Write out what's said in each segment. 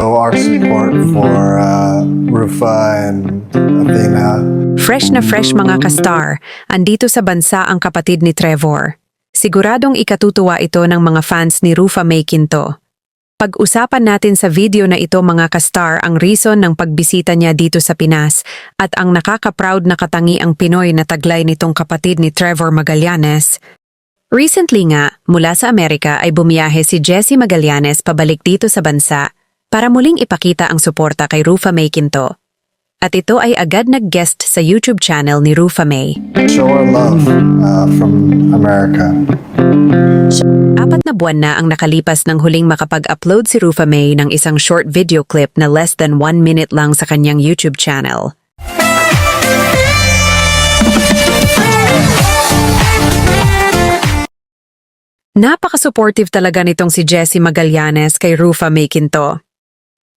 support for uh, Rufa and Athena. Fresh na fresh mga kastar, andito sa bansa ang kapatid ni Trevor. Siguradong ikatutuwa ito ng mga fans ni Rufa May Quinto. Pag-usapan natin sa video na ito mga kastar ang reason ng pagbisita niya dito sa Pinas at ang nakaka-proud na katangi ang Pinoy na taglay nitong kapatid ni Trevor Magallanes. Recently nga, mula sa Amerika ay bumiyahe si Jessie Magallanes pabalik dito sa bansa para muling ipakita ang suporta kay Rufa May Quinto. At ito ay agad nag-guest sa YouTube channel ni Rufa May. Show our love uh, from America. Apat na buwan na ang nakalipas ng huling makapag-upload si Rufa May ng isang short video clip na less than one minute lang sa kanyang YouTube channel. Napaka-supportive talaga nitong si Jessie Magallanes kay Rufa May Quinto.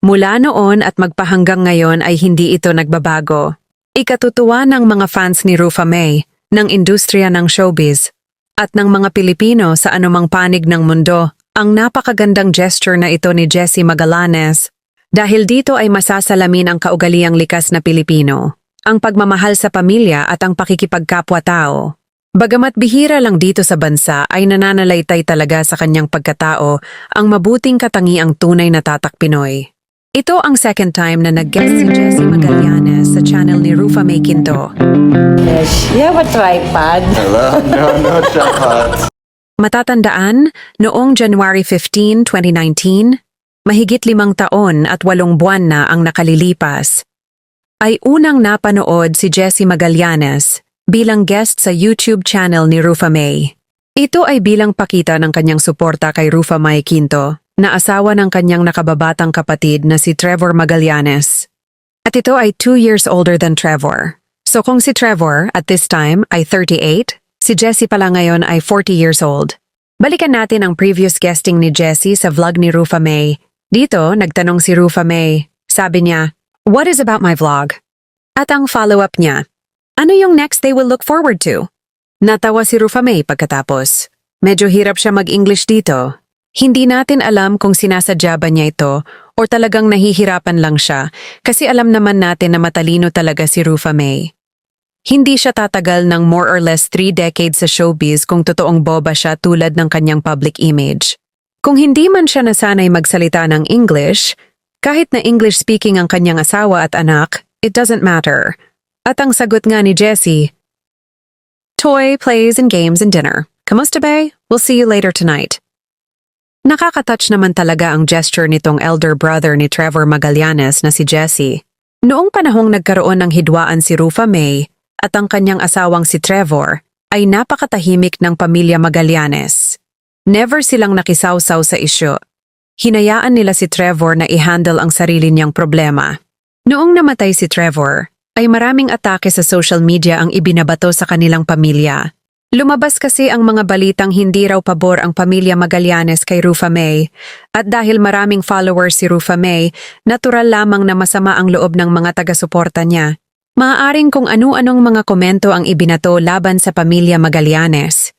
Mula noon at magpahanggang ngayon ay hindi ito nagbabago. Ikatutuwa ng mga fans ni Rufa May, ng industriya ng showbiz, at ng mga Pilipino sa anumang panig ng mundo ang napakagandang gesture na ito ni Jessie Magallanes. Dahil dito ay masasalamin ang kaugaliang likas na Pilipino, ang pagmamahal sa pamilya at ang pakikipagkapwa-tao. Bagamat bihira lang dito sa bansa ay nananalaytay talaga sa kanyang pagkatao ang mabuting katangiang tunay na tatak Pinoy. Ito ang second time na nag-guest si Jessie Magallanes sa channel ni Rufa May Quinto. Yes. You have a tripod? Hello? No, no tripod. Matatandaan, noong January 15, 2019, mahigit limang taon at walong buwan na ang nakalilipas, ay unang napanood si Jessie Magallanes bilang guest sa YouTube channel ni Rufa May. Ito ay bilang pakita ng kanyang suporta kay Rufa May Quinto, na asawa ng kanyang nakababatang kapatid na si Trevor Magallanes. At ito ay two years older than Trevor. So kung si Trevor at this time ay 38, si Jessie pala ngayon ay 40 years old. Balikan natin ang previous guesting ni Jessie sa vlog ni Rufa May. Dito, nagtanong si Rufa May. Sabi niya, What is about my vlog? At ang follow-up niya, Ano yung next they will look forward to? Natawa si Rufa May pagkatapos. Medyo hirap siya mag-English dito. Hindi natin alam kung sinasadya ba niya ito o talagang nahihirapan lang siya kasi alam naman natin na matalino talaga si Rufa May. Hindi siya tatagal ng more or less three decades sa showbiz kung totoong boba siya tulad ng kanyang public image. Kung hindi man siya nasanay magsalita ng English, kahit na English speaking ang kanyang asawa at anak, it doesn't matter. At ang sagot nga ni Jessie, Toy, plays, and games and dinner. Kamusta bay? We'll see you later tonight. Nakakatouch naman talaga ang gesture nitong elder brother ni Trevor Magallanes na si Jesse. Noong panahong nagkaroon ng hidwaan si Rufa May at ang kanyang asawang si Trevor, ay napakatahimik ng pamilya Magallanes. Never silang nakisawsaw sa isyo. Hinayaan nila si Trevor na i-handle ang sarili niyang problema. Noong namatay si Trevor, ay maraming atake sa social media ang ibinabato sa kanilang pamilya. Lumabas kasi ang mga balitang hindi raw pabor ang pamilya Magallanes kay Rufa May at dahil maraming followers si Rufa May, natural lamang na masama ang loob ng mga taga-suporta niya. Maaaring kung ano-anong mga komento ang ibinato laban sa pamilya Magallanes.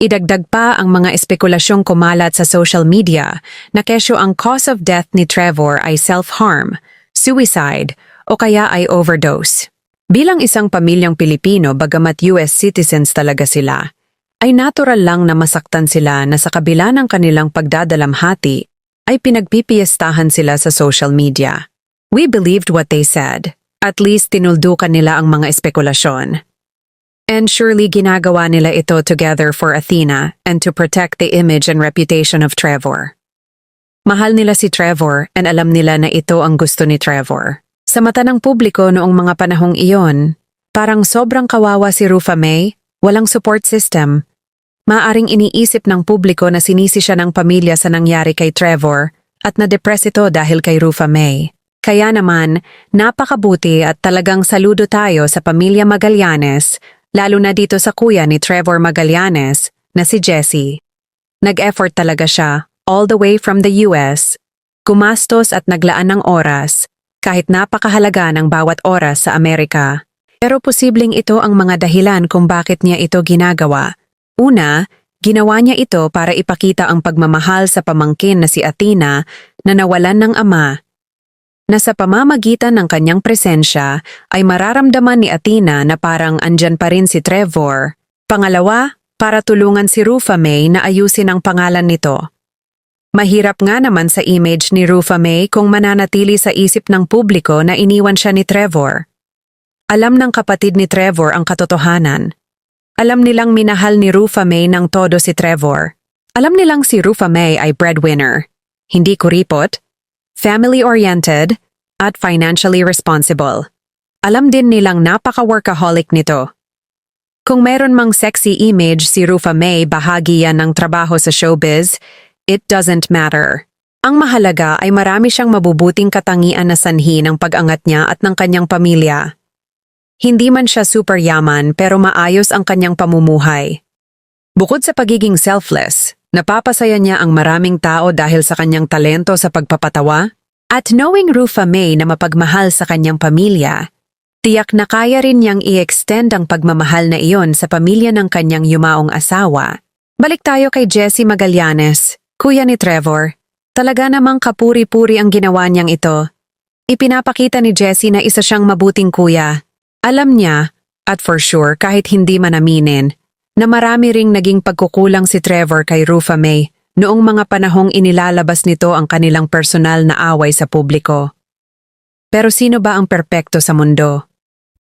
Idagdag pa ang mga espekulasyong kumalat sa social media na kesyo ang cause of death ni Trevor ay self-harm, suicide, o kaya ay overdose. Bilang isang pamilyang Pilipino bagamat US citizens talaga sila, ay natural lang na masaktan sila na sa kabila ng kanilang pagdadalamhati ay pinagpipiestahan sila sa social media. We believed what they said. At least tinuldukan nila ang mga espekulasyon. And surely ginagawa nila ito together for Athena and to protect the image and reputation of Trevor. Mahal nila si Trevor and alam nila na ito ang gusto ni Trevor. Sa mata ng publiko noong mga panahong iyon, parang sobrang kawawa si Rufa May, walang support system. Maaring iniisip ng publiko na sinisi siya ng pamilya sa nangyari kay Trevor at na-depress ito dahil kay Rufa May. Kaya naman, napakabuti at talagang saludo tayo sa pamilya Magallanes, lalo na dito sa kuya ni Trevor Magallanes na si Jessie. Nag-effort talaga siya, all the way from the US, gumastos at naglaan ng oras, kahit napakahalaga ng bawat oras sa Amerika. Pero posibleng ito ang mga dahilan kung bakit niya ito ginagawa. Una, ginawa niya ito para ipakita ang pagmamahal sa pamangkin na si Athena na nawalan ng ama na sa pamamagitan ng kanyang presensya ay mararamdaman ni Athena na parang andyan pa rin si Trevor. Pangalawa, para tulungan si Rufa May na ayusin ang pangalan nito. Mahirap nga naman sa image ni Rufa May kung mananatili sa isip ng publiko na iniwan siya ni Trevor. Alam ng kapatid ni Trevor ang katotohanan. Alam nilang minahal ni Rufa May ng todo si Trevor. Alam nilang si Rufa May ay breadwinner, hindi kuripot, family-oriented, at financially responsible. Alam din nilang napaka-workaholic nito. Kung meron mang sexy image si Rufa May bahagi yan ng trabaho sa showbiz, it doesn't matter. Ang mahalaga ay marami siyang mabubuting katangian na sanhi ng pag-angat niya at ng kanyang pamilya. Hindi man siya super yaman pero maayos ang kanyang pamumuhay. Bukod sa pagiging selfless, napapasaya niya ang maraming tao dahil sa kanyang talento sa pagpapatawa at knowing Rufa May na mapagmahal sa kanyang pamilya, tiyak na kaya rin niyang i-extend ang pagmamahal na iyon sa pamilya ng kanyang yumaong asawa. Balik tayo kay Jessie Magallanes, kuya ni Trevor. Talaga namang kapuri-puri ang ginawa niyang ito. Ipinapakita ni Jessie na isa siyang mabuting kuya. Alam niya, at for sure kahit hindi man aminin, na marami ring naging pagkukulang si Trevor kay Rufa May noong mga panahong inilalabas nito ang kanilang personal na away sa publiko. Pero sino ba ang perpekto sa mundo?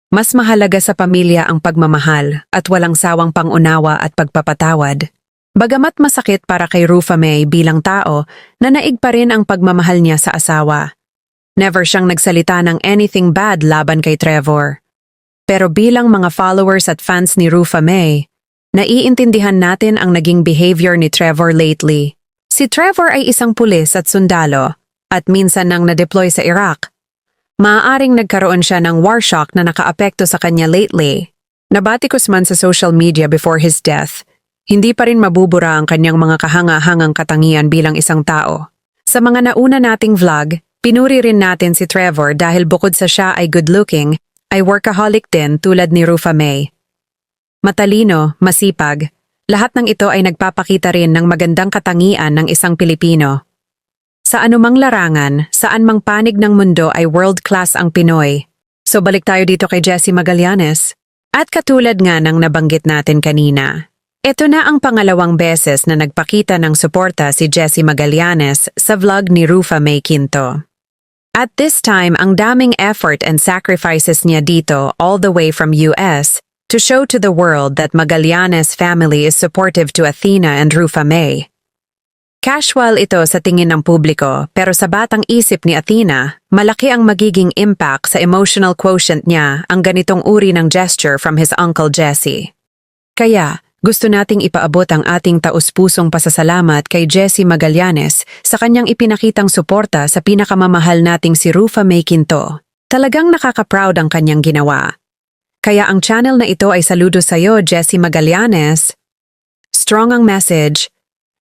Mas mahalaga sa pamilya ang pagmamahal at walang sawang pangunawa at pagpapatawad. Bagamat masakit para kay Rufa May bilang tao, nanaig pa rin ang pagmamahal niya sa asawa. Never siyang nagsalita ng anything bad laban kay Trevor. Pero bilang mga followers at fans ni Rufa May, naiintindihan natin ang naging behavior ni Trevor lately. Si Trevor ay isang pulis at sundalo, at minsan nang na-deploy sa Iraq. Maaaring nagkaroon siya ng war shock na nakaapekto sa kanya lately. Nabatikos man sa social media before his death, hindi pa rin mabubura ang kanyang mga kahanga-hangang katangian bilang isang tao. Sa mga nauna nating vlog, pinuri rin natin si Trevor dahil bukod sa siya ay good-looking, ay workaholic din tulad ni Rufa May. Matalino, masipag, lahat ng ito ay nagpapakita rin ng magandang katangian ng isang Pilipino. Sa anumang larangan, saan mang panig ng mundo ay world-class ang Pinoy. So balik tayo dito kay Jessie Magallanes. At katulad nga ng nabanggit natin kanina, ito na ang pangalawang beses na nagpakita ng suporta si Jessie Magallanes sa vlog ni Rufa May Quinto. At this time, ang daming effort and sacrifices niya dito all the way from US to show to the world that Magallanes family is supportive to Athena and Rufa May. Casual ito sa tingin ng publiko pero sa batang isip ni Athena, malaki ang magiging impact sa emotional quotient niya ang ganitong uri ng gesture from his uncle Jesse. Kaya, gusto nating ipaabot ang ating taus-pusong pasasalamat kay Jesse Magallanes sa kanyang ipinakitang suporta sa pinakamamahal nating si Rufa May Quinto. Talagang nakaka-proud ang kanyang ginawa. Kaya ang channel na ito ay saludo sa iyo, Jessie Magallanes. Strong ang message.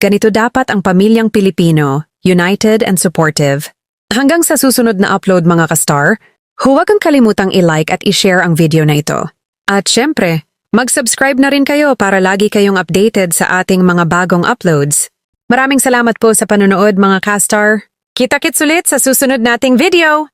Ganito dapat ang pamilyang Pilipino, united and supportive. Hanggang sa susunod na upload mga kastar, huwag kang kalimutang i-like at i-share ang video na ito. At syempre, mag-subscribe na rin kayo para lagi kayong updated sa ating mga bagong uploads. Maraming salamat po sa panonood mga kastar. Kita-kits ulit sa susunod nating video!